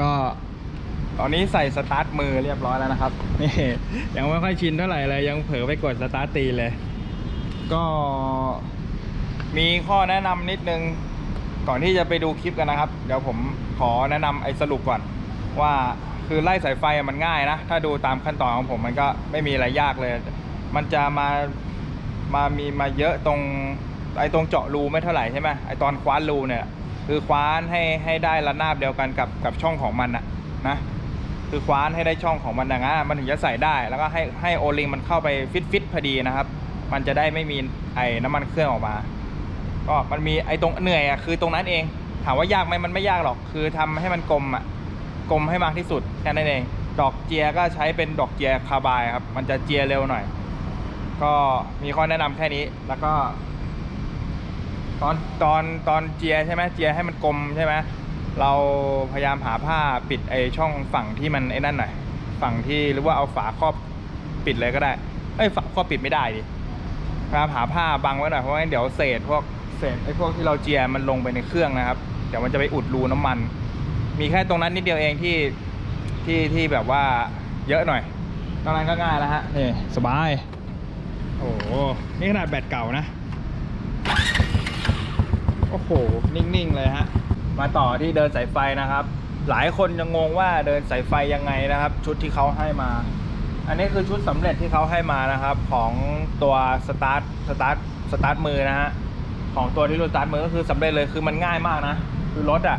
ก็ ตอนนี้ใส่สตาร์ทมือเรียบร้อยแล้วนะครับนี่ยังไม่ค่อยชินเท่าไหร่เลยยังเผลอไปกดสตาร์ทตีเลย ก็มีข้อแนะนำนิดนึงก่อนที่จะไปดูคลิปกันนะครับ เดี๋ยวผมขอแนะนำไอ้สรุปก่อน ว่าคือไล่สายไฟมันง่ายนะ ถ้าดูตามขั้นตอนของผมมันก็ไม่มีอะไรยากเลย มันจะมามามีมาเยอะตรงไอ้ตรงเจาะรูไม่เท่าไหร่ใช่ไหมไอ้ตอนคว้านรูเนี่ย คือคว้านให้ให้ได้ระนาบเดียวกันกับกับช่องของมันอะนะคือคว้านให้ได้ช่องของมันอย่างนั้นมันถึงจะใส่ได้แล้วก็ให้ให้โอลิงมันเข้าไปฟิตฟิตพอดีนะครับ มันจะได้ไม่มีไอ้น้ำมันเครื่องออกมา ก็มันมีไอ้ตรงเหนื่อยอะคือตรงนั้นเอง ถามว่ายากไหมมันไม่ยากหรอก คือทำให้มันกลมอะกลมให้มากที่สุดแค่นั้นเอง ดอกเจียก็ใช้เป็นดอกเจียคาร์บายครับ มันจะเจียเร็วหน่อย ก็มีข้อแนะนำแค่นี้แล้วก็ ตอนตอนตอนเจียใช่ไหมเจียให้มันกลมใช่ไหมเราพยายามหาผ้าปิดไอช่องฝั่งที่มันไอ้นั่นหน่อยฝั่งที่หรือว่าเอาฝาครอบปิดเลยก็ได้เอ้ยฝาครอบปิดไม่ได้ดิพยายามหาผ้าบังไว้หน่อยเพราะว่าเดี๋ยวเศษพวกเศษไอ้พวกที่เราเจียมันลงไปในเครื่องนะครับเดี๋ยวมันจะไปอุดรูน้ำมัน มีแค่ตรงนั้นนิดเดียวเองที่ที่ที่แบบว่าเยอะหน่อยตรงนั้นก็ง่ายแล้วฮะนี่สบาย โอ้โหนี่ขนาดแบตเก่านะ โอ้โห นิ่ง ๆ เลยฮะ มาต่อที่เดินสายไฟนะครับ หลายคนยังงงว่าเดินสายไฟยังไงนะครับ ชุดที่เขาให้มา อันนี้คือชุดสำเร็จที่เขาให้มานะครับของตัวสตาร์ทสตาร์ทสตาร์ทมือนะฮะของตัวที่รถสตาร์ทมือก็คือสำเร็จเลยคือมันง่ายมากนะ คือรถอะ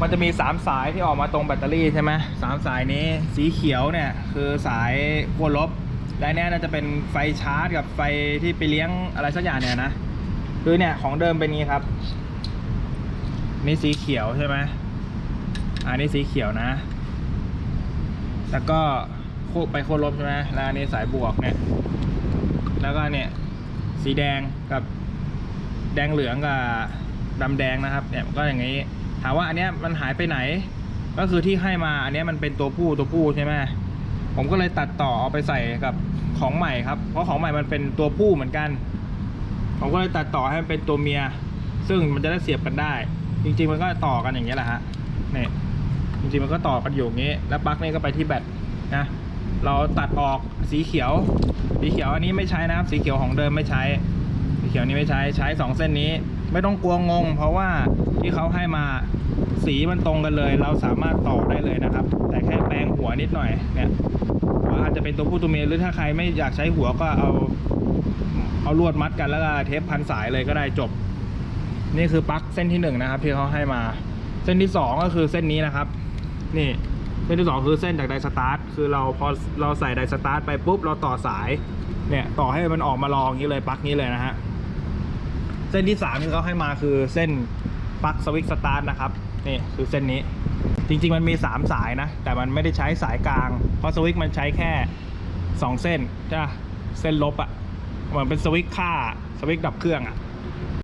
มันจะมี 3 สายที่ออกมาตรงแบตเตอรี่ใช่ไหมสามสายนี้สีเขียวเนี่ยคือสายขั้วลบและเนี่ยน่าจะเป็นไฟชาร์จกับไฟที่ไปเลี้ยงอะไรสักอย่างเนี่ยนะ คือเนี่ยของเดิมเป็นงี้ครับ นี่สีเขียวใช่ไหมอันนี้สีเขียวนะ แล้วก็โคไปโคลบใช่ไหมแล้วอันนี้สายบวกเนี่ย แล้วก็เนี่ยสีแดงกับแดงเหลืองกับดำแดงนะครับเนี่ยก็อย่างนี้ถามว่าอันเนี้ยมันหายไปไหน ก็คือที่ให้มาอันเนี้ยมันเป็นตัวผู้ตัวผู้ใช่ไหมผมก็เลยตัดต่อเอาไปใส่กับของใหม่ครับ เพราะของใหม่มันเป็นตัวผู้เหมือนกัน ผมก็เลยตัดต่อให้มันเป็นตัวเมีย ซึ่งมันจะได้เสียบกันได้ จริง ๆ มันก็ต่อกันอย่างเงี้ยแหละฮะนี่จริงๆมันก็ต่อกันอยู่อย่างงี้ แล้วปลั๊กนี่ก็ไปที่แบตนะเราตัดออกสีเขียว สีเขียวอันนี้ไม่ใช้นะครับ สีเขียวของเดิมไม่ใช้ สีเขียวนี้ไม่ใช้ใช้สองเส้นนี้ ไม่ต้องกลัวงง เพราะว่าที่เขาให้มาสีมันตรงกันเลย เราสามารถต่อได้เลยนะครับ แต่แค่แปลงหัวนิดหน่อยเนี่ยว่าอาจจะเป็นตัวผู้ตัวเมียหรือถ้าใครไม่อยากใช้หัวก็เอา เอาลวดมัดกันแล้วก็เทปพันสายเลยก็ได้จบ นี่คือปลั๊กเส้นที่หนึ่งนะครับ ที่เขาให้มา เส้นที่สองก็คือเส้นนี้นะครับ นี่เส้นที่สองคือเส้นจากไดสตาร์ทคือเราพอเราใส่ไดสตาร์ทไปปุ๊บเราต่อสายเนี่ยต่อให้มันออกมาลองนี้เลยปลั๊กนี้เลยนะฮะเส้นที่สามที่เขาให้มาคือเส้นปลั๊กสวิตช์สตาร์ทนะครับนี่คือเส้นนี้จริงๆมันมีสามสายนะ แต่มันไม่ได้ใช้สายกลาง เพราะสวิตช์มันใช้แค่สองเส้นใช่ปะเส้นลบอะ่ะ เหมือนเป็นสวิตช์ค่าสวิตช์ดับเครื่องอะ่ะ